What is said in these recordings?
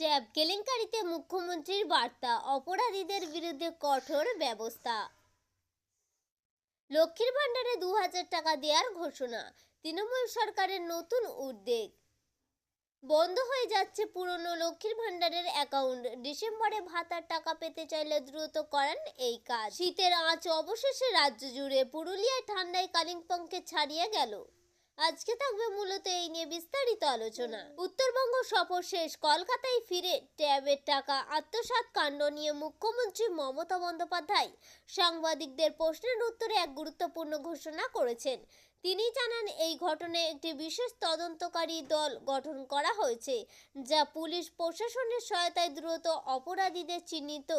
Tab, কেলেঙ্কারিতে মুখ্যমন্ত্রীর বার্তা, অপরাধীদের বিরুদ্ধে কঠোর ব্যবস্থা। লক্ষ্মীর ভাণ্ডারে দু হাজার টাকা দেওয়ার ঘোষণা, তৃণমূল সরকারের নতুন উদ্যোগ। বন্ধ হয়ে যাচ্ছে পুরনো লক্ষ্মীর ভাণ্ডারের অ্যাকাউন্ট। ডিসেম্বরে ভাতার টাকা পেতে চাইলে দ্রুত করেন এই কাজ। শীতের আঁচ অবশেষে রাজ্য জুড়ে পুরুলিয়ায় ঠান্ডায় কালিম্পংকে ছাড়িয়ে গেল। আজকে থাকবে মূলত এই নিয়ে বিস্তারিত আলোচনা। উত্তরবঙ্গ সফর শেষ, কলকাতায় ফিরে ট্যাবের টাকা আত্মসাত কাণ্ড নিয়ে মুখ্যমন্ত্রী মমতা বন্দ্যোপাধ্যায় সাংবাদিকদের প্রশ্নের উত্তরে এক গুরুত্বপূর্ণ ঘোষণা করেছেন। তিনি জানান, এই ঘটনায় একটি বিশেষ তদন্তকারী দল গঠন করা হয়েছে, যা পুলিশ প্রশাসনের সহায়তায় দ্রুত অপরাধীদের চিহ্নিত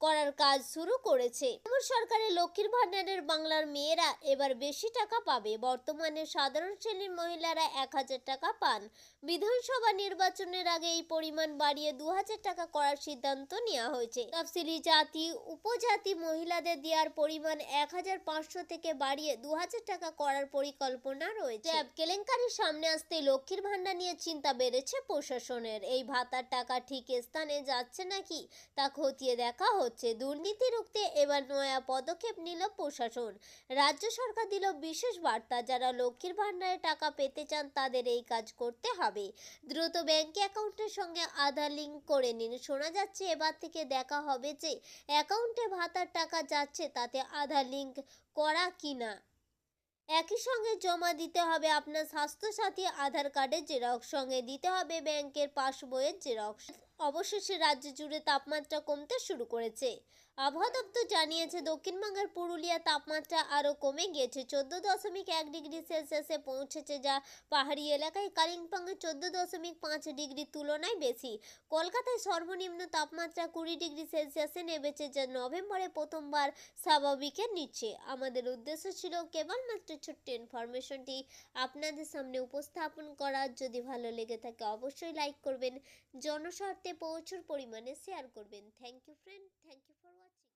করার কাজ শুরু করেছে। তৃণমূল সরকারের লক্ষ্মীর ভাণ্ডারের বাংলার মেয়েরা এবার বেশি টাকা পাবে। বর্তমানে সাধারণ শ্রেণির মহিলারা এক হাজার টাকা পান। বিধানসভা নির্বাচনের আগে এই পরিমাণ বাড়িয়ে দু হাজার টাকা করার সিদ্ধান্ত নেওয়া হয়েছে। তফসিলি জাতি, উপজাতি মহিলাদের দেওয়ার পরিমাণ এক হাজার পাঁচশো থেকে বাড়িয়ে দু হাজার টাকা করার পরিকল্পনা রয়েছে। ট্যাব কেলেঙ্কারির সামনে আসতে লক্ষ্মীর ভাণ্ডার নিয়ে চিন্তা বেড়েছে প্রশাসনের। এই ভাতার টাকা ঠিক স্থানে যাচ্ছে নাকি তা খতিয়ে দেখা হচ্ছে। দুর্নীতি রুখতে এবার নয়া পদক্ষেপ নিল প্রশাসন। রাজ্য সরকার দিল বিশেষ বার্তা যারা লক্ষ্মীর ভাণ্ডারে টাকা পেতে চান তাদের এই কাজ করতে হবে। দ্রুত ব্যাংক অ্যাকাউন্টের সঙ্গে আধার লিঙ্ক করে নিন। শোনা যাচ্ছে এবার থেকে দেখা হবে যে অ্যাকাউন্টে ভাতার টাকা যাচ্ছে তাতে আধার লিঙ্ক করা কিনা। একই সঙ্গে জমা দিতে হবে আপনার স্বাস্থ্যসাথী, আধার কার্ডের জেরক্স, সঙ্গে দিতে হবে ব্যাংকের পাসবইয়ের জেরক্স। অবশেষে রাজ্য জুড়ে তাপমাত্রা কমতে শুরু করেছে। আবহাওয়া দপ্তর জানিয়েছে দক্ষিণবঙ্গের পুরুলিয়া তাপমাত্রা আরও কমে গিয়েছে। চোদ্দ দশমিক এক ডিগ্রি সেলসিয়াসে পৌঁছেছে যা পাহাড়ি এলাকায়। কালিম্পংয়ে চোদ্দ দশমিক পাঁচ ডিগ্রি তুলনায় বেশি। কলকাতায় সর্বনিম্ন তাপমাত্রা কুড়ি ডিগ্রি সেলসিয়াসে নেমেছে, যা নভেম্বরে প্রথমবার স্বাভাবিকের নিচ্ছে। আমাদের উদ্দেশ্য ছিল কেবলমাত্র ছোট্ট ইনফরমেশনটি আপনাদের সামনে উপস্থাপন করা। যদি ভালো লেগে থাকে, অবশ্যই লাইক করবেন। জনস্বার্থে প্রচুর পরিমাণে শেয়ার করবেন। Thank you friend thank you for watching